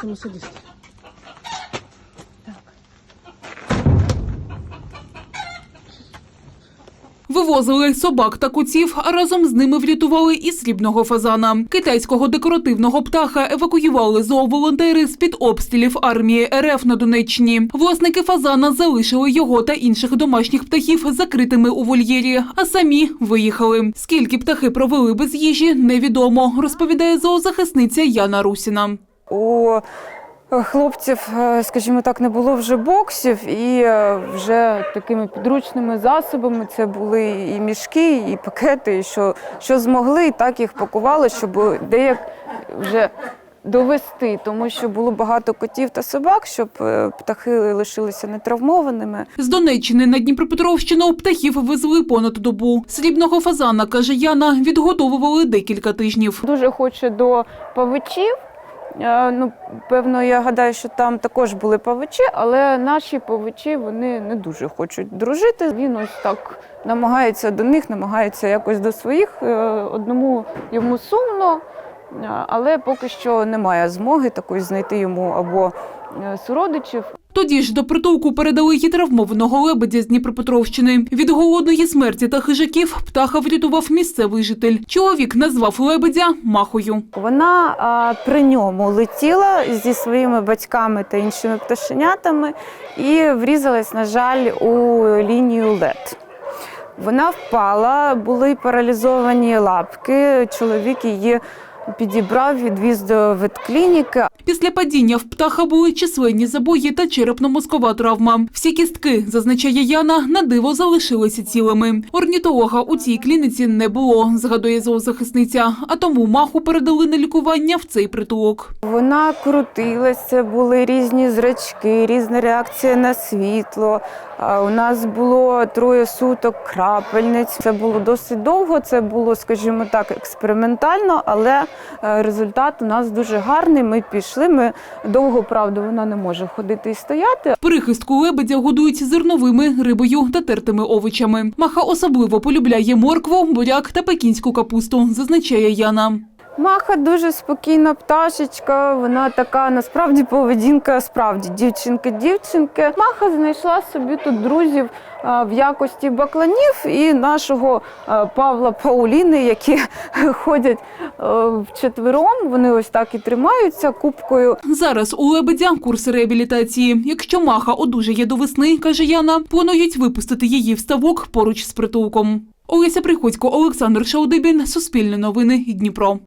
Тому садись. Вивозили собак та куців, а разом з ними врятували і срібного фазана. Китайського декоративного птаха евакуювали зооволонтери з-під обстрілів армії РФ на Донеччині. Власники фазана залишили його та інших домашніх птахів закритими у вольєрі, а самі виїхали. Скільки птахи провели без їжі, невідомо, розповідає зоозахисниця Яна Русіна. У хлопців, е, скажімо так, не було вже боксів, і е, вже такими підручними засобами це були і мішки, і пакети, і що, що змогли, і так їх пакували, щоб деяк вже довести, тому що було багато котів та собак, щоб е, птахи лишилися нетравмованими. З Донеччини на Дніпропетровщину птахів везли понад добу. Срібного фазана, каже Яна, відгодовували декілька тижнів. Дуже хоче до павичів. Ну, певно, я гадаю, що там також були павичі, але наші павичі вони не дуже хочуть дружити. Він ось так намагається до них, намагається якось до своїх. Е, Одному йому сумно, але поки що немає змоги такої знайти йому або е, суродичів, Тоді ж до притулку передали й травмованого лебедя з Дніпропетровщини. Від голодної смерті та хижаків птаха врятував місцевий житель. Чоловік назвав лебедя махою. Вона а, при ньому летіла зі своїми батьками та іншими пташенятами і врізалась, на жаль, у лінію ЛЕД. Вона впала, були паралізовані лапки. Чоловік її підібрав, відвіз до ветклініки. Після падіння в птаха були численні забої та черепно-мозкова травма. Всі кістки, зазначає Яна, на диво залишилися цілими. Орнітолога у цій клініці не було, згадує зоозахисниця. А тому маху передали на лікування в цей притулок. Вона крутилася, були різні зрачки, різна реакція на світло. У нас було троє суток крапельниць. Це було досить довго. Це було, скажімо так, експериментально, але результат у нас дуже гарний. Ми пішли. Ми довго, правда, вона не може ходити і стояти. Прихистку лебедя годують зерновими, рибою та тертими овочами. Маха особливо полюбляє моркву, буряк та пекінську капусту, зазначає Яна. Маха дуже спокійна пташечка. Вона така насправді поведінка справді дівчинки-дівчинки. Маха знайшла собі тут друзів в якості бакланів і нашого Павла Пауліни, які ходять а, вчетвером. Вони ось так і тримаються кубкою. Зараз у лебедя курс реабілітації. Якщо маха одужає до весни, каже Яна, планують випустити її в ставок поруч з притулком. Олеся Приходько, Олександр Шаудибін, Суспільне новини, Дніпро.